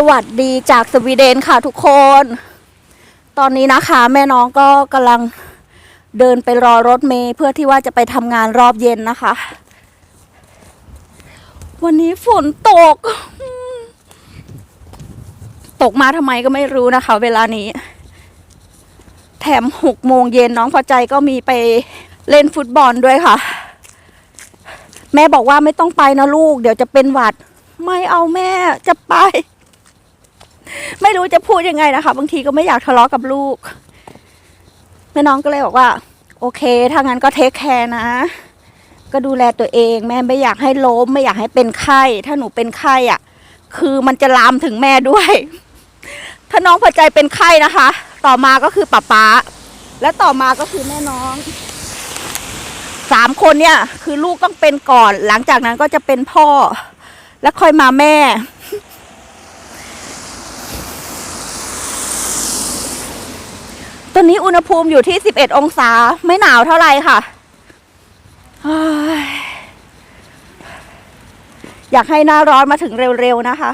สวัสดีจากสวีเดนค่ะทุกคน ตอนนี้นะคะ แม่น้องก็กำลังเดินไปรอรถเมล์เพื่อที่ว่าจะไปทำงานรอบเย็นนะคะ วันนี้ฝนตก ตกมาทำไมก็ไม่รู้นะคะ เวลานี้ แถมหกโมงเย็นน้องพอใจก็มีไปเล่นฟุตบอลด้วยค่ะ แม่บอกว่าไม่ต้องไปนะลูก เดี๋ยวจะเป็นหวัด ไม่เอาแม่จะไป ไม่รู้จะพูดยังไงนะคะ บางทีก็ไม่อยากทะเลาะกับลูกแม่น้องก็เลยบอกว่า โอเค ถ้างั้นก็เทคแคร์นะ ก็ดูแลตัวเอง แม่ไม่อยากให้ล้ม ไม่อยากให้เป็นไข้ ถ้าหนูเป็นไข้อะ คือมันจะลามถึงแม่ด้วย ถ้าน้องพอใจเป็นไข้นะคะ ต่อมาก็คือป้าป๊าและต่อมาก็คือแม่น้องสามคนเนี่ย คือลูกต้องเป็นก่อน หลังจากนั้นก็จะเป็นพ่อ แล้วค่อยมาแม่ ตอนนี้อุณหภูมิอยู่ที่ 11 องศาไม่หนาวเท่าไหร่ค่ะ อยากให้หน้าร้อนมาถึงเร็วๆนะคะ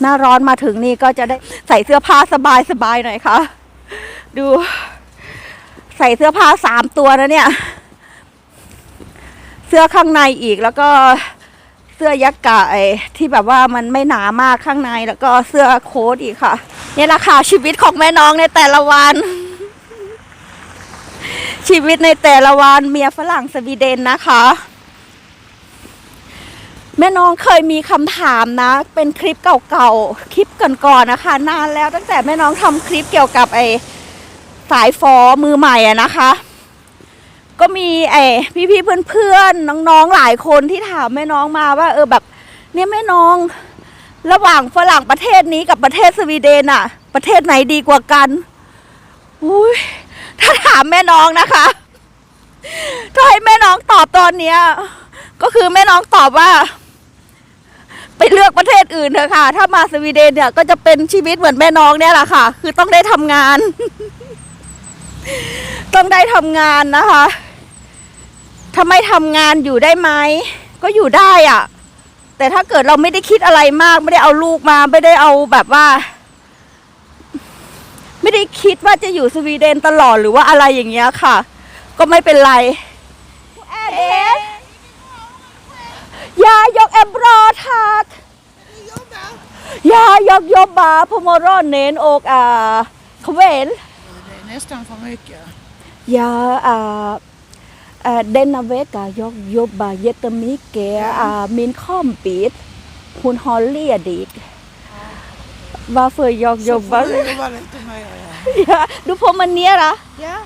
หน้าร้อนมาถึงนี่ก็จะได้ใส่เสื้อผ้าสบายๆหน่อยค่ะ ดู ใส่เสื้อผ้าสามตัวนะเนี่ย เสื้อข้างในอีกแล้วก็ เสื้อยักษ์กะไอที่แบบว่ามันไม่หนามากข้างในแล้วก็เสื้อโค้ทอีกค่ะ นี่แหละค่ะชีวิตของแม่น้องในแต่ละวัน ชีวิตในแต่ละวันเมียฝรั่งสวีเดนนะคะ แม่น้องเคยมีคำถามนะ เป็นคลิปเก่าๆคลิปก่อนๆนะคะ นานแล้วตั้งแต่แม่น้องทำคลิปเกี่ยวกับไอสายฟอมือใหม่อะนะคะ ก็มีไอ้พี่ๆเพื่อนๆน้องๆหลายคนที่ถามแม่น้องมาว่า เออแบบ เนี่ยแม่น้อง ระหว่างฝรั่งประเทศนี้กับประเทศสวีเดนอะประเทศไหนดีกว่ากันอุ้ยถ้าถามแม่น้องนะคะถ้าให้แม่น้องตอบตอนเนี้ย ก็คือแม่น้องตอบว่า ไปเลือกประเทศอื่นเถอะค่ะ ถ้ามาสวีเดนเนี่ย ก็จะเป็นชีวิตเหมือนแม่น้องเนี่ยแหละค่ะ คือต้องได้ทำงาน ต้องได้ทำงานนะคะถ้าไม่ทำงานอยู่ได้ไหมก็อยู่ได้อะแต่ถ้าเกิดเราไม่ได้คิดอะไรมาก ไม่ได้เอาลูกมาไม่ได้เอาแบบว่า ไม่ได้คิดว่าจะอยู่สวีเดนตลอดหรือว่าอะไรอย่างเงี้ยค่ะ ก็ไม่เป็นไรเอ๊ะยายกแอมบรอทักยายกยบบาพมรอนเนนโอกอ่าเขเวน Det är nästan för mycket. Ja, uh, uh, denna vecka jag jobbar jättemycket. Uh, min kompis, hon har ledigt. Varför jag Så får jobbar? du jobba lite mer. Ja. Ja, du promenerar. ja,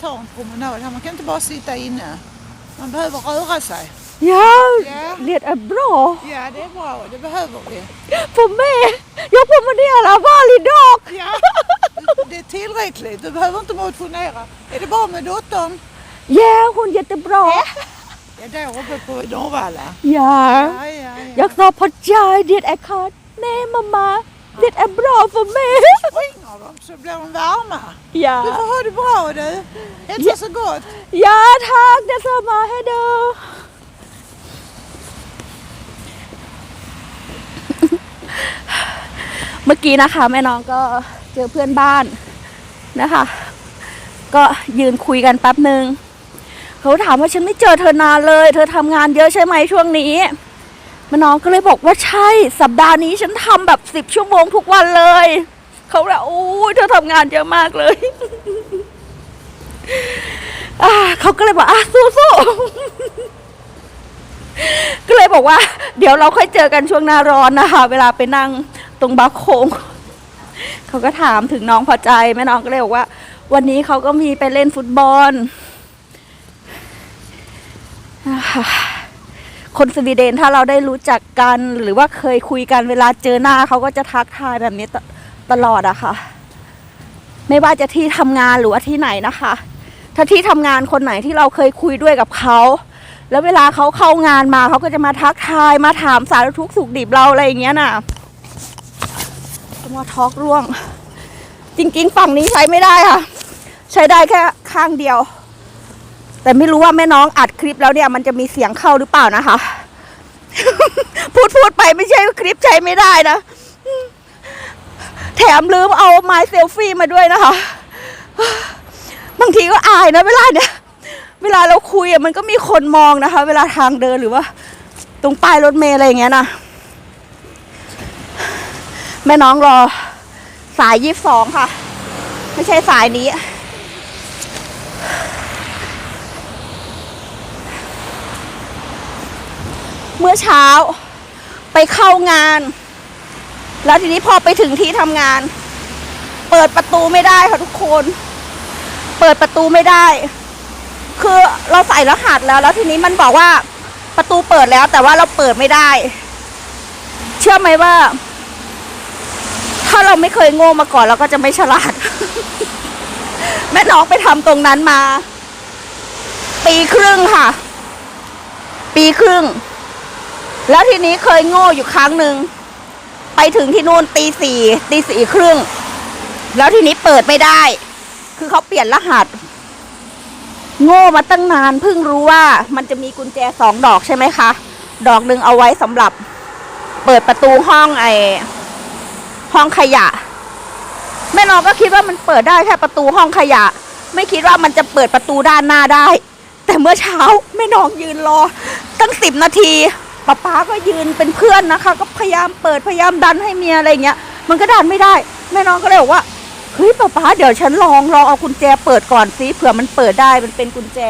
ta en promenad. här. Man kan inte bara sitta inne. Man behöver röra sig. Ja, Ja. det är bra Ja, det är bra. Det behöver vi. för mig. Jag promenerar varje dag. Ja, det är tillräckligt. Du behöver inte motionera. Är det bra med dottern? Ja, hon är jättebra. Ja, där uppe på Norrvalla. Ja, Ja, ja, ja. jag sa på jag, det är klart. Nej mamma, det är bra för mig. Springer de så blir de varma. Du Ja, får ha det bra du. Hälsa så gott. ja tack detsamma. Hejdå. เมื่อกี้นะคะ แม่น้องก็เจอเพื่อนบ้านนะคะ ก็ยืนคุยกันแป๊บหนึ่งเขาถามว่าฉันไม่เจอเธอนานเลย เธอทำงานเยอะใช่ไหมช่วงนี้แม่น้องก็เลยบอกว่าใช่สัปดาห์นี้ฉันทำแบบสิบชั่วโมงทุกวันเลยเขาเลยโอ้ยเธอทำงานเยอะมากเลยเขาก็เลยบอกอะสู้ๆก็เลยบอกว่า เดี๋ยวเราค่อยเจอกันช่วงหน้าร้อนนะคะ เวลาไปนั่ง ตรงบาร์โคงเขาก็ถามถึงน้องพอใจแม่น้องก็เลยบอกว่า วันนี้เขาก็มีไปเล่นฟุตบอลนะคะคนสวีเดนถ้าเราได้รู้จักกันหรือว่าเคยคุยกันเวลาเจอหน้าเขาก็จะทักทายแบบนี้ตตลอดอะค่ะ ไม่ว่าจะที่ทำงานหรือว่าที่ไหนนะคะ ถ้าที่ทำงานคนไหนที่เราเคยคุยด้วยกับเขาแล้วเวลาเขาเข้างานมาเขาก็จะมาทักทายมาถามสารทุกข์สุขดิบเราอะไรอย่างเงี้ยน่ะ ต้องมาท็อกร่วง จริง ๆ ฝั่งนี้ใช้ไม่ได้ค่ะ ใช้ได้แค่ข้างเดียว แต่ไม่รู้ว่าแม่น้องอัดคลิปแล้วเนี่ย มันจะมีเสียงเข้าหรือเปล่านะคะ พูดพูดไปไม่ใช่คลิปใช้ไม่ได้นะแถมลืมเอาไม้เซลฟี่มาด้วยนะคะ บางทีก็อายนะเวลาเนี้ยเวลาเราคุยอะมันก็มีคนมองนะคะ เวลาทางเดินหรือว่า ตรงป้ายรถเมล์อะไรอย่างเงี้ยนะ แม่น้องรอสายยี่สองค่ะ ไม่ใช่สายนี้ เมื่อเช้าไปเข้างาน แล้วทีนี้พอไปถึงที่ทำงาน เปิดประตูไม่ได้ค่ะทุกคน เปิดประตูไม่ได้ คือเราใส่รหัสแล้ว แล้วทีนี้มันบอกว่าประตูเปิดแล้วแต่ว่าเราเปิดไม่ได้ เชื่อไหมว่า ถ้าเราไม่เคยโง่มาก่อนเราก็จะไม่ฉลาด แม่น้องไปทำตรงนั้นมา ปีครึ่งค่ะ ปีครึ่ง แล้วทีนี้เคยโง่อยู่ครั้งหนึ่งไปถึงที่นู่นตีสี่ตีสี่ครึ่ง แล้วทีนี้เปิดไม่ได้ คือเขาเปลี่ยนรหัส โง่มาตั้งนานเพิ่งรู้ว่ามันจะมีกุญแจสองดอกใช่ไหมคะ ดอกหนึ่งเอาไว้สำหรับ เปิดประตูห้องไอ ห้องขยะ แม่น้องก็คิดว่ามันเปิดได้แค่ประตูห้องขยะ ไม่คิดว่ามันจะเปิดประตูด้านหน้าได้ แต่เมื่อเช้าแม่น้องยืนรอ ตั้งสิบนาทีป้าป๊าก็ยืนเป็นเพื่อนนะคะ ก็พยายามเปิดพยายามดันให้เมียอะไรเงี้ย มันก็ดันไม่ได้ แม่น้องก็เลยบอกว่าเฮ้ยป้าป๊าเดี๋ยวฉันลองลองเอากุญแจเปิดก่อนสิเผื่อมันเปิดได้มันเป็นกุญแจ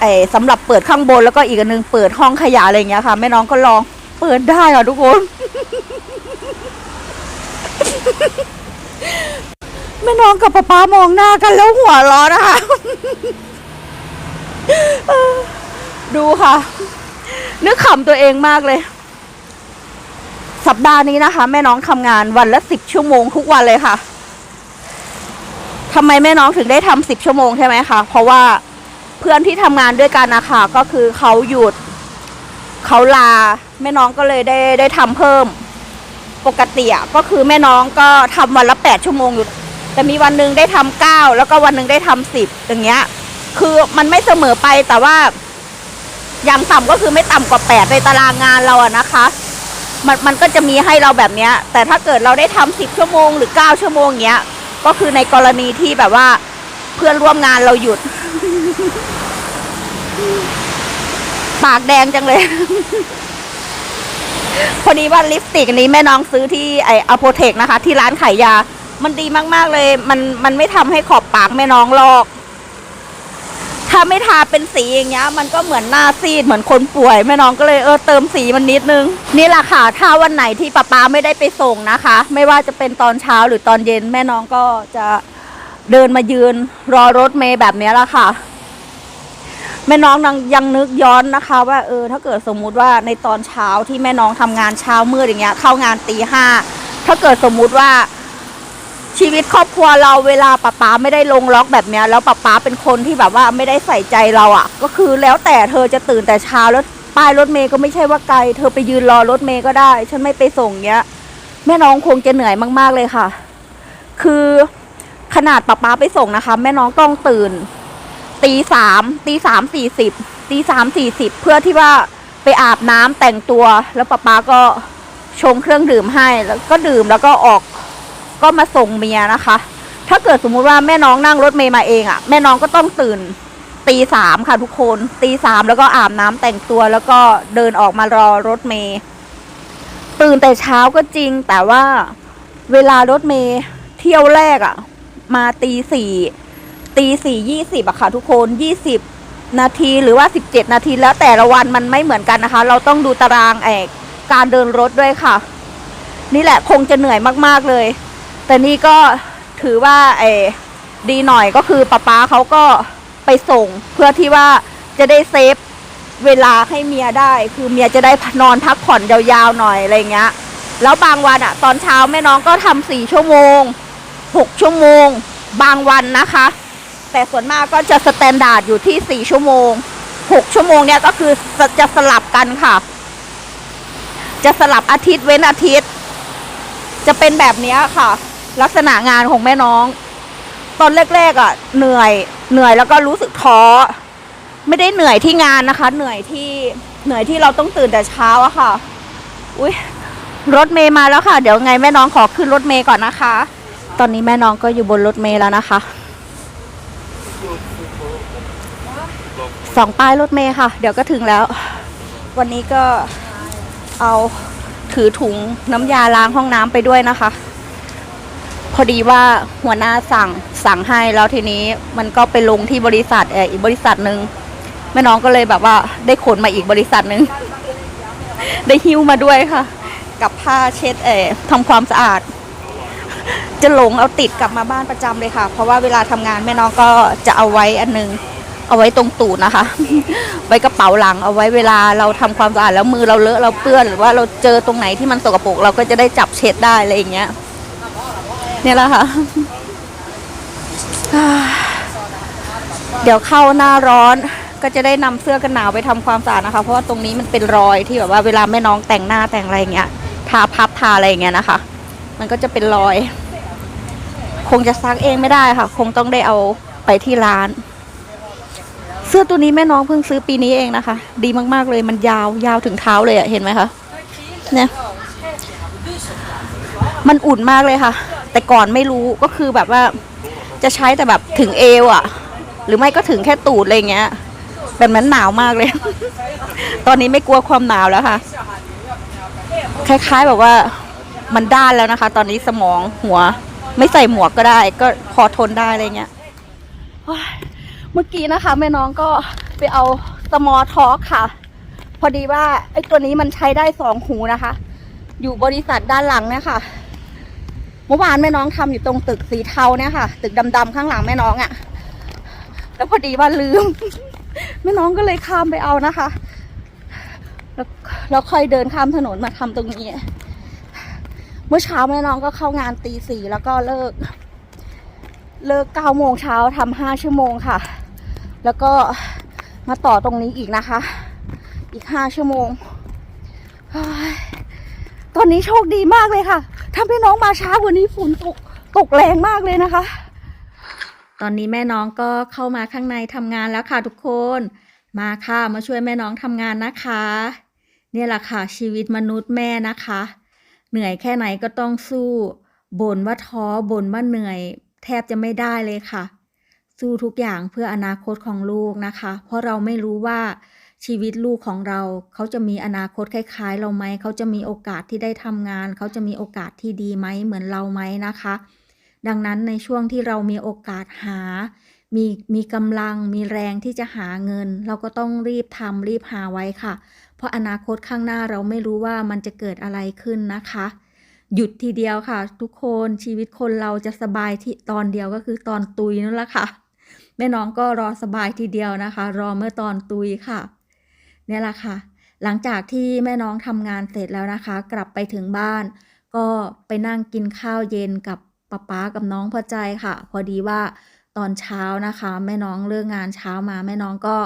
ไอ้สำหรับเปิดข้างบนแล้วก็อีกอันนึงเปิดห้องขยะอะไรเงี้ยค่ะแม่น้องก็ลองเปิดได้ค่ะทุกคน แม่น้องกับป้าป๊ามองหน้ากันแล้วหัวร้อนนะคะ ดูค่ะ นึกขำตัวเองมากเลย สัปดาห์นี้นะคะ แม่น้องทำงานวันละสิบชั่วโมงทุกวันเลยค่ะทำไมแม่น้องถึงได้ทำสิบชั่วโมงใช่ไหมคะ เพราะว่าเพื่อนที่ทำงานด้วยกันนะคะก็คือเขาหยุดเขาลา แม่น้องก็เลยได้ได้ทำเพิ่ม ปกติอะก็คือแม่น้องก็ทำวันละแปดชั่วโมงอยู่ แต่มีวันหนึ่งได้ทำเก้าแล้วก็วันหนึ่งได้ทำสิบอย่างเงี้ย คือมันไม่เสมอไปแต่ว่า อย่างต่ำก็คือไม่ต่ำกว่าแปดในตารางงานเราอะนะคะ มันมันก็จะมีให้เราแบบเนี้ย แต่ถ้าเกิดเราได้ทำสิบชั่วโมงหรือเก้าชั่วโมงเงี้ย ก็คือในกรณีที่แบบว่าเพื่อนร่วมงานเราหยุด ปากแดงจังเลย พอดีว่าลิปสติกอันนี้แม่น้องซื้อที่ไออโปเทคนะคะ ที่ร้านขายยา มันดีมากๆเลย มันมันไม่ทำให้ขอบปากแม่น้องลอก ถ้าไม่ทาเป็นสีอย่างเงี้ย มันก็เหมือนหน้าซีดเหมือนคนป่วย แม่น้องก็เลยเออเติมสีมันนิดนึง นี่แหละค่ะ ถ้าวันไหนที่ป้าป๊าไม่ได้ไปส่งนะคะ ไม่ว่าจะเป็นตอนเช้าหรือตอนเย็นแม่น้องก็จะเดินมายืนรอรถเมย์แบบนี้แหละค่ะ แม่น้องยังยังนึกย้อนนะคะ ว่าเออถ้าเกิดสมมุติว่าในตอนเช้าที่แม่น้องทำงานเช้ามืดอย่างเงี้ย เข้างานตีห้าถ้าเกิดสมมุติว่าชีวิตครอบครัวเราเวลาป้าป๊าไม่ได้ลงล็อกแบบเนี้ยแล้วป้าป๊าเป็นคนที่แบบว่าไม่ได้ใส่ใจเราอะ่ะ ก็คือแล้วแต่เธอจะตื่นแต่เช้าแล้วป้ายรถเมย์ก็ไม่ใช่ว่าไกล เธอไปยืนรอรถเมย์ก็ได้ ฉันไม่ไปส่งเงี้ย แม่น้องคงจะเหนื่อยมาก ๆเลยค่ะ คือขนาดป้าป๊าไปส่งนะคะ แม่น้องต้องตื่น ตีสามตีสามสี่สิบตีสามสี่สิบเพื่อที่ว่าไปอาบน้ำแต่งตัว แล้วป้าป๊าก็ชงเครื่องดื่มให้ แล้วก็ดื่มแล้วก็ออกก็มาส่งเมียนะคะ ถ้าเกิดสมมุติว่าแม่น้องนั่งรถเมย์มาเองอะ่ะ แม่น้องก็ต้องตื่นตีสามค่ะทุกคนตีสามแล้วก็อาบน้ำแต่งตัวแล้วก็เดินออกมารอรถเมย์ตื่นแต่เช้าก็จริง แต่ว่าเวลารถเมย์เที่ยวแรกอะ่ะ มาตีสี่ ตีสี่ยี่สิบอะค่ะทุกคนยี่สิบนาทีหรือว่าสิบเจ็ดนาทีแล้วแต่ละวันมันไม่เหมือนกันนะคะ เราต้องดูตารางเอกการเดินรถด้วยค่ะ นี่แหละคงจะเหนื่อยมากๆเลย แต่นี่ก็ถือว่าไอ้ดีหน่อยก็คือป้าป๊าเขาก็ไปส่ง เพื่อที่ว่าจะได้เซฟเวลาให้เมียได้ คือเมียจะได้นอนพักผ่อนยาวๆหน่อยอะไรเงี้ย แล้วบางวันอะตอนเช้าแม่น้องก็ทำสี่ชั่วโมงหกชั่วโมง บางวันนะคะ แต่ส่วนมากก็จะสแตนดาร์ดอยู่ที่สี่ชั่วโมงหกชั่วโมงเนี่ยก็คือจะสลับกันค่ะ จะสลับอาทิตย์เว้นอาทิตย์ จะเป็นแบบนี้ค่ะ ลักษณะงานของแม่น้อง ตอนแรกๆอะ เหนื่อยเหนื่อยแล้วก็รู้สึกท้อไม่ได้เหนื่อยที่งานนะคะ เหนื่อยที่เหนื่อยที่เราต้องตื่นแต่เช้าอะค่ะ อุ้ยรถเมย์มาแล้วค่ะ เดี๋ยวไงแม่น้องขอขึ้นรถเมย์ก่อนนะคะ ตอนนี้แม่น้องก็อยู่บนรถเมย์แล้วนะคะ สองป้ายรถเมย์ค่ะ เดี๋ยวก็ถึงแล้ว วันนี้ก็เอาถือถุงน้ำยาล้างห้องน้ำไปด้วยนะคะ พอดีว่าหัวหน้าสั่งสั่งให้แล้วทีนี้มันก็ไปลงที่บริษัทเอออีกบริษัทหนึ่งแม่น้องก็เลยแบบว่าได้ขนมาอีกบริษัทหนึ่ง ได้หิ้วมาด้วยค่ะ กับผ้าเช็ดเออทำความสะอาด จะหลงเอาติดกลับมาบ้านประจำเลยค่ะ เพราะว่าเวลาทำงานแม่น้องก็จะเอาไว้อันหนึง เอาไว้ตรงตูดนะคะ ไว้กระเป๋าหลังเอาไว้เวลาเราทำความสะอาดแล้วมือเราเลอะเราเปื้อนหรือว่าเราเจอตรงไหนที่มันสกปรกเราก็จะได้จับเช็ดได้อะไรอย่างเงี้ย เนี่ยแหละค่ะ เดี๋ยวเข้าหน้าร้อนก็จะได้นำเสื้อกันหนาวไปทำความสะอาดนะคะ เพราะว่าตรงนี้มันเป็นรอยที่แบบว่าเวลาแม่น้องแต่งหน้าแต่งอะไรอย่างเงี้ย ทาพับทาอะไรอย่างเงี้ยนะคะ มันก็จะเป็นรอย คงจะซักเองไม่ได้ค่ะ คงต้องได้เอาไปที่ร้าน สื้อตัวนี้แม่น้องเพิ่งซื้อปีนี้เองนะคะ ดีมากๆเลยมันยาวยาวถึงเท้าเลยอะเห็นไหมคะเนี่ยมันอุ่นมากเลยค่ะ แต่ก่อนไม่รู้ก็คือแบบว่าจะใช้แต่แบบถึงเอวอะหรือไม่ก็ถึงแค่ตูดอะไรเงี้ยแบบนั้นหนาวมากเลย ตอนนี้ไม่กลัวความหนาวแล้วค่ะ คล้ายๆแบบว่ามันด้านแล้วนะคะ ตอนนี้สมองหัว ไม่ใส่หมวกก็ได้ ก็พอทนได้อะไรเงี้ยโอ้ย เมื่อกี้นะคะแม่น้องก็ไปเอาสมอทอค่ะ พอดีว่าไอ้ตัวนี้มันใช้ได้สองหูนะคะ อยู่บริษัทด้านหลังเนี่ยค่ะเมื่อวานแม่น้องทำอยู่ตรงตึกสีเทาเนี่ยค่ะ ตึกดำๆข้างหลังแม่น้องอะ่ะแล้วพอดีว่าลืม แม่น้องก็เลยข้ามไปเอานะคะ แล้วแล้วค่อยเดินข้ามถนนมาทำตรงนี้ เมื่อเช้าแม่น้องก็เข้างานตีสี่แล้วก็เลิก เลิกเก้าโมงเช้าทำห้าชั่วโมงค่ะ แล้วก็มาต่อตรงนี้อีกนะคะ อีกห้าชั่วโมง ตอนนี้โชคดีมากเลยค่ะ ถ้าพี่น้องมาช้ากว่านี้ฝนตกตกแรงมากเลยนะคะ ตอนนี้แม่น้องก็เข้ามาข้างในทำงานแล้วค่ะทุกคน มาค่ะมาช่วยแม่น้องทำงานนะคะ เนี่ยแหละค่ะชีวิตมนุษย์แม่นะคะ เหนื่อยแค่ไหนก็ต้องสู้บ่นว่าท้อบ่นว่าเหนื่อย แทบจะไม่ได้เลยค่ะ สู้ทุกอย่างเพื่ออนาคตของลูกนะคะ เพราะเราไม่รู้ว่าชีวิตลูกของเรา เขาจะมีอนาคตคล้ายๆ เราไหม เขาจะมีโอกาสที่ได้ทำงาน เขาจะมีโอกาสที่ดีไหมเหมือนเราไหมนะคะ ดังนั้นในช่วงที่เรามีโอกาสหา มีมีกำลัง มีแรงที่จะหาเงิน เราก็ต้องรีบทำรีบหาไว้ค่ะ เพราะอนาคตข้างหน้าเราไม่รู้ว่ามันจะเกิดอะไรขึ้นนะคะหยุดทีเดียวค่ะ ทุกคนชีวิตคนเราจะสบายที่ตอนเดียวก็คือตอนตุยนั่นแหละค่ะ แม่น้องก็รอสบายทีเดียวนะคะ รอเมื่อตอนตุยค่ะเนี่ยแหละค่ะ หลังจากที่แม่น้องทำงานเสร็จแล้วนะคะ กลับไปถึงบ้าน ก็ไปนั่งกินข้าวเย็นกับป๊าป๊ากับน้องพอใจค่ะ พอดีว่าตอนเช้านะคะ แม่น้องเลิกงานเช้ามา แม่น้องก็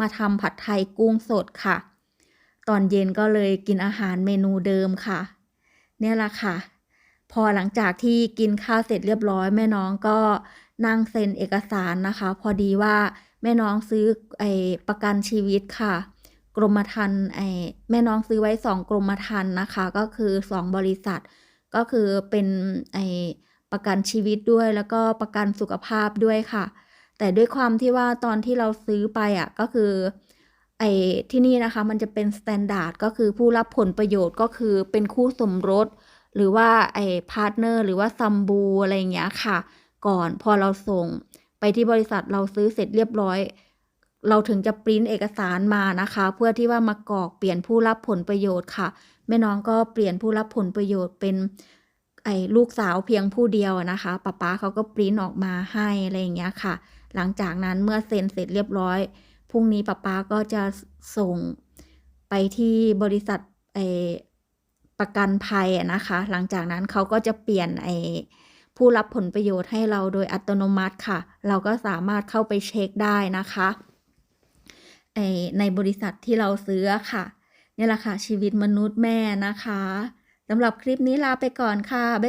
มาทำผัดไทยกุ้งสดค่ะ ตอนเย็นก็เลยกินอาหารเมนูเดิมค่ะ เนี่ยละค่ะ พอหลังจากที่กินข้าวเสร็จเรียบร้อย แม่น้องก็ นั่งเซ็นเอกสารนะคะ พอดีว่าแม่น้องซื้อไอประกันชีวิตค่ะ กรมธรรม์ไอแม่น้องซื้อไว้สองกรมธรรม์นะคะ ก็คือสองบริษัท ก็คือเป็นไอประกันชีวิตด้วยแล้วก็ประกันสุขภาพด้วยค่ะ แต่ด้วยความที่ว่าตอนที่เราซื้อไปอะก็คือไอ้ที่นี่นะคะมันจะเป็นสแตนดาร์ดก็คือผู้รับผลประโยชน์ก็คือเป็นคู่สมรส หรือว่าไอ้พาร์ทเนอร์หรือว่าซัมบูอะไรอย่างเงี้ยค่ะ ก่อน พอเราส่ง ไปที่บริษัทเราซื้อเสร็จเรียบร้อย เราถึงจะปริ้นเอกสารมานะคะ เพื่อที่ว่ามากรอกเปลี่ยนผู้รับผลประโยชน์ค่ะ แม่น้องก็เปลี่ยนผู้รับผลประโยชน์เป็นไอ้ลูกสาวเพียงผู้เดียวนะคะป๊าป๊าเขาก็ปริ้นออกมาให้อะไรอย่างเงี้ยค่ะ หลังจากนั้นเมื่อเซ็นเสร็จเรียบร้อยพรุ่งนี้ป๊าป๊าก็จะส่งไปที่บริษัทไอ้ประกันภัยนะคะ หลังจากนั้นเขาก็จะเปลี่ยนไอ้ ผู้รับผลประโยชน์ให้เราโดยอัตโนมัติค่ะ เราก็สามารถเข้าไปเช็คได้นะคะในบริษัทที่เราซื้อค่ะนี่แหละค่ะชีวิตมนุษย์แม่นะคะสำหรับคลิปนี้ลาไปก่อนค่ะบ๊าย